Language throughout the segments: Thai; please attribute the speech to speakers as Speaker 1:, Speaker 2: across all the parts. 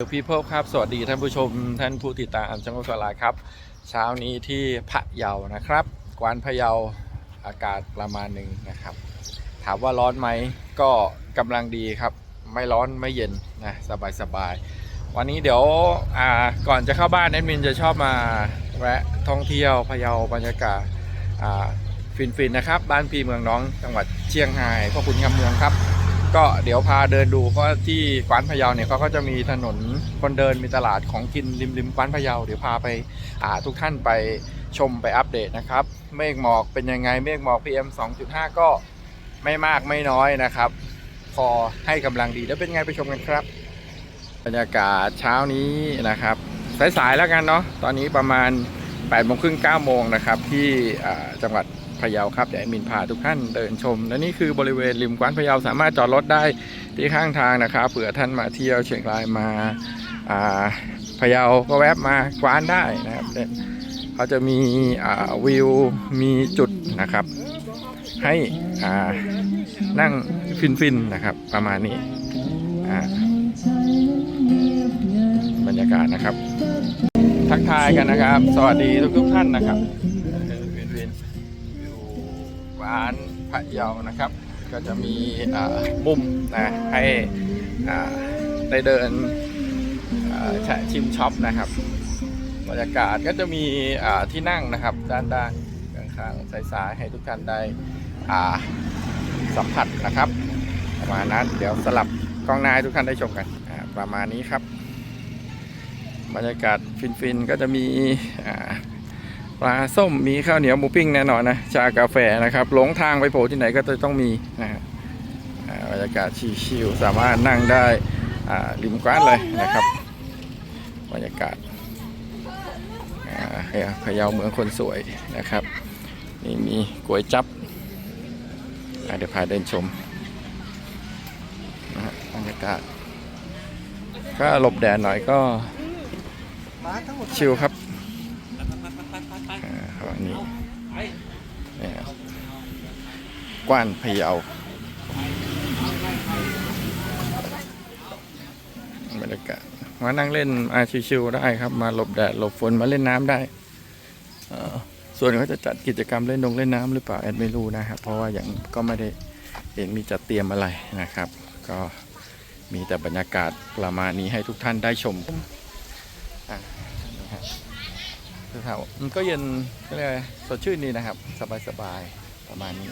Speaker 1: พี่เพิ่มครับ สวัสดีท่านผู้ชม ท่านผู้ติดตามช่องสลาครับ เช้านี้ที่พะเยานะครับ กวานพะเยาอากาศประมาณหนึ่งนะครับ ถามว่าร้อนไหมก็กำลังดีครับ ไม่ร้อนไม่เย็นนะสบายสบายวันนี้เดี๋ยวอ่าก่อนจะเข้าบ้านแอดมินจะชอบมาแวะท่องเที่ยวพะเยาบรรยากาศอ่าฟินๆนะครับ บ้านพีเมืองน้องจังหวัดเชียงรายพ่อคุณคำเมืองครับ ก็เดี๋ยวพาเดินดูเพราะที่กวานพะเยาเนี่ยเขาก็จะมีถนนคนเดินมีตลาดของกินริมริมกวานพะเยาเดี๋ยวพาไปอ่าทุกท่านไปชมไปอัปเดตนะครับ เมฆหมอกเป็นยังไงเมฆหมอก PM 2.5 ก็ไม่มากไม่น้อยนะครับ พอให้กำลังดีแล้วเป็นไงไปชมกันครับ บรรยากาศเช้านี้นะครับ สายๆแล้วกันเนาะตอนนี้ประมาณ8โมงครึ่ง9โมงนะครับที่จังหวัด พะเยาครับเดี๋ยวแอดมินพาทุกท่านเดินชม และนี่คือบริเวณริมกวานพะเยาสามารถจอดรถได้ที่ข้างทางนะครับเผื่อท่านมาเที่ยวเชียงรายมาพะเยาก็แวะมากวานได้นะครับเขาจะมีวิวมีจุดนะครับ ให้นั่งฟินๆนะครับ ประมาณนี้บรรยากาศนะครับ ทักทายกันนะครับ สวัสดีทุกทุกๆท่านนะครับานพะเยานะครับ ก็จะมีมุมนะให้ได้เดินช,ชิมช็อปนะครับบรรยากาศก็จะมีที่นั่งนะครับ ด้านด้านข้างๆซ้ายๆให้ทุกท่านได้สัมผัสนะครับประมาณนั้นเดี๋ยวสลับกล้องหน้าให้ทุกท่านได้ชมกันประมาณนี้ครับ บรรยากาศฟินๆก็จะมีอ่า ปลาส้มมีข้าวเหนียวหมูปิ้งแน่นอนนะชากาแฟนะครับหลงทางไปโผล่ที่ไหนก็จะต้องมีนะฮะบรรยากาศชิลๆสามารถนั่งได้อ่าริมกว้านเลยนะครับ บรรยากาศอ่าพะเยาเมืองคนสวยนะครับนี่มีก๋วยจับอาเดี๋ยวพาเดินชมนะฮะบรรยากาศก็หลบแดดหน่อยก็ชิลครับอ่าวันนี้เนี่ย กว้านพะเยาบรรยากาศมานั่งเล่นอาชิวๆได้ครับ มาหลบแดดหลบฝนมาเล่นน้ำได้อส่วนเขาจะจัดกิจกรรมเล่นลงเล่นน้ำหรือเปล่าแอดไม่รู้นะครับเพราะว่าอย่างก็ไม่ได้เห็นมีจัดเตรียมอะไรนะครับ ก็มีแต่บรรยากาศประมาณนี้ให้ทุกท่านได้ชมคือเขามันก็เย็นก็เลยสดชื่นดีนะครับ สบายๆประมาณนี้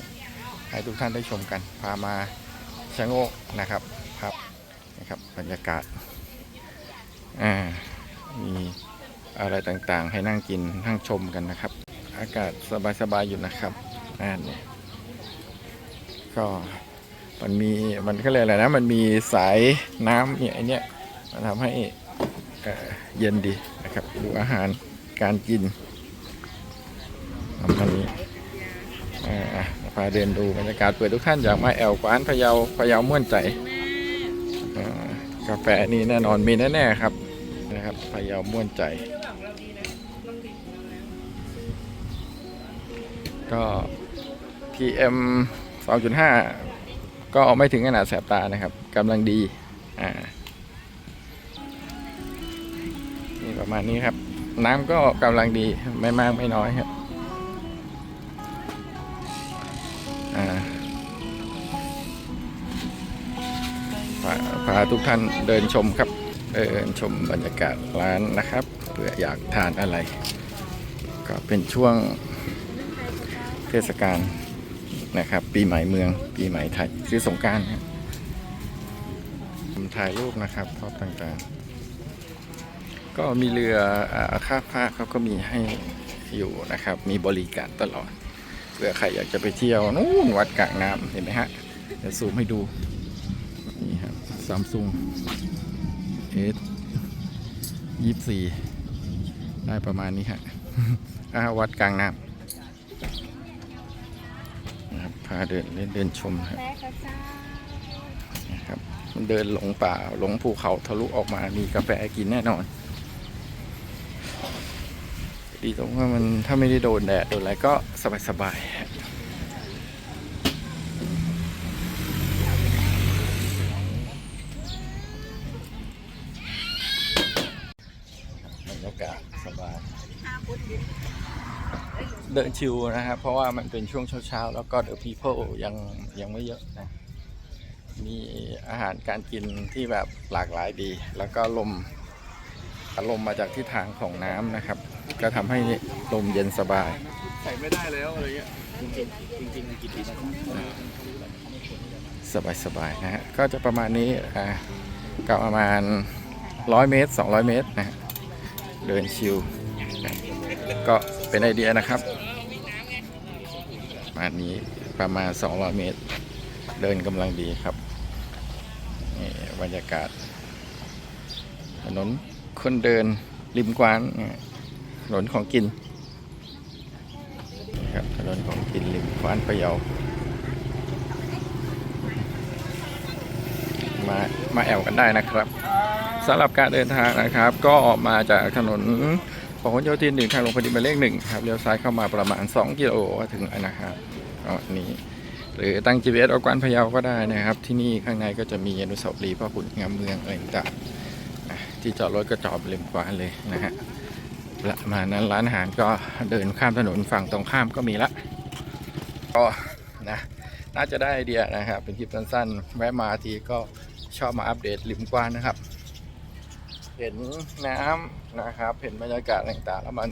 Speaker 1: ให้ทุกท่านได้ชมกัน พามาชะโงกนะครับครับนะครับบรรยากาศอ่ามีอะไรต่างๆ ให้นั่งกินนั่งชมกันนะครับ อากาศสบายๆอยู่นะครับอ่าเนี่ยก็มันมีมันก็เลยอะไรนะมันมีสายน้ำเนี่ยไอเนี้ยมันทำให้เย็นดีนะครับดูอาหารการกินประมาณนี้อ่า พาเดินดูบรรยากาศเปิดทุกท่านอยากมาแอลกวานพะเยาพะเยาม่วนใจกาแฟนี่แน่นอนมีแน่ๆครับนะครับพะเยาม่วนใจ ก็ PM 2.5 ก็ไม่ถึงขนาดแสบตานะครับกำลังดีอ่านี่ประมาณนี้ครับ น้ำก็กำลังดีไม่มากไม่น้อยครับ พาพาทุกท่านเดินชมครับ เดินชมบรรยากาศร้านนะครับเผื่ออยากทานอะไร ก็เป็นช่วงเทศกาลนะครับ ปีใหม่เมือง ปีใหม่ไทยคือสงการครับถ่ายรูปนะครับพร็อพต่างๆ ก็มีเรืออาค่าพาเขาก็มีให้อยู่นะครับ มีบริการตลอดเผื่อใครอยากจะไปเที่ยวนู่นวัดกลางน้ำเห็นไหมฮะเดี๋ยวซูมให้ดู ซัมซุงเอสยี่สี่ได้ประมาณนี้ฮะอาวัดกลางน้ำนะครับพาเดินเล่นเดินชมครับนะครับ มันเดินหลงป่าหลงภูเขาทะลุออกมามีกาแฟกินแน่นอน ดีตรงว่ามันถ้าไม่ได้โดนแดดโดนอะไรก็สบายๆ เดินชิวนะครับ เพราะว่ามันเป็นช่วงเช้าๆ แล้วก็เดอะพีเพิลยังยังไม่เยอะนะ มีอาหารการกินที่แบบหลากหลายดี แล้วก็ลมอารมณ์มาจากทิศทางของน้ำนะครับ ก็ทำให้ลมเย็นสบาย
Speaker 2: ใส่ไม่ได้แล้วอะไรเงี้ยจริงๆจริงๆกี่ปีแล้ว
Speaker 1: สบายสบายๆนะฮะ ก็จะประมาณนี้อ่าก็ประมาณ 100 เมตร 200 เมตรนะฮะเดินชิวนะ ก็เป็นไอเดียนะครับ มานี้ประมาณ 200 เมตร เดินกำลังดีครับนี่บรรยากาศ ถนนคนเดินริมกวานถนนของกินนะครับถนนของกินริมกวานพะเยามามาแอวกันได้นะครับสำหรับการเดินทางนะครับ ก็ออกมาจากถนน พหลโยธินถึงทางลงพอดีหมายเลขหนึ่งครับเลี้ยวซ้ายเข้ามาประมาณ 2 กิโลก็ถึงแล้วนะครับก็นี้ หรือตั้ง GPS เอากวนพะเยาก็ได้นะครับ ที่นี่ข้างในก็จะมีอนุสาวรีย์พระขุนงามเมืองอะไรต่างๆนะที่จอดรถก็จอดริมกวานเลยนะฮะประมาณนั้นร้านอาหารก็เดินข้ามถนนฝั่งตรงข้ามก็มีละก็นะน่าจะได้ไอเดียนะครับ เป็นคลิปสั้นๆแวะมาทีก็ชอบมาอัปเดตริมกว้านนะครับ เห็นน้ำนะครับ เห็นบรรยากาศต่างๆ แล้วมัน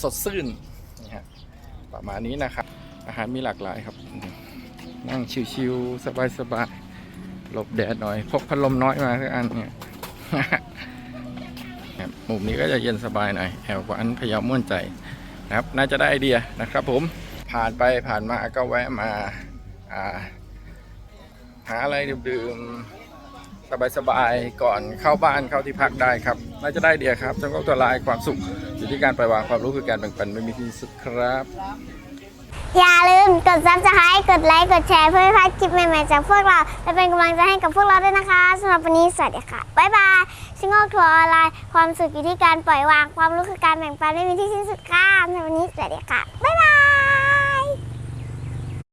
Speaker 1: สดชื่นนะฮะประมาณนี้นะครับ อาหารมีหลากหลายครับ นั่งชิวๆสบายๆหลบแดดหน่อยพกพัดลมน้อยมาสักอันเนี่ยมุมนี้ก็จะเย็นสบายหน่อยแถวกว่าอันพยายามม่วนใจนะครับ น่าจะได้ไอเดียนะครับผมผ่านไปผ่านมาก็แวะมาหาอะไรดื่ม สบายๆก่อนเข้าบ้านเข้าที่พักได้ครับน่าจะได้เดียครับจำก็ตัวลายความสุขอยู่ที่การปล่อยวางความรู้คือการแบ่งปันไม่มีที่สุดครับ
Speaker 3: อย่าลืมกด subscribe กดไลค์กดแชร์เพื่อไม่พลาดคลิปใหม่ๆจากพวกเราและเป็นกำลังใจให้กับพวกเราด้วยนะคะสำหรับวันนี้สวัสดีค่ะบ๊ายบายชิงโงทัวร์ออนไลน์ความสุขอยู่ที่การปล่อยวางความรู้คือการแบ่งปันไม่มีที่สิ้นสุดค่ะสำหรับวันนี้สวัสดีค่ะบ๊ายบาย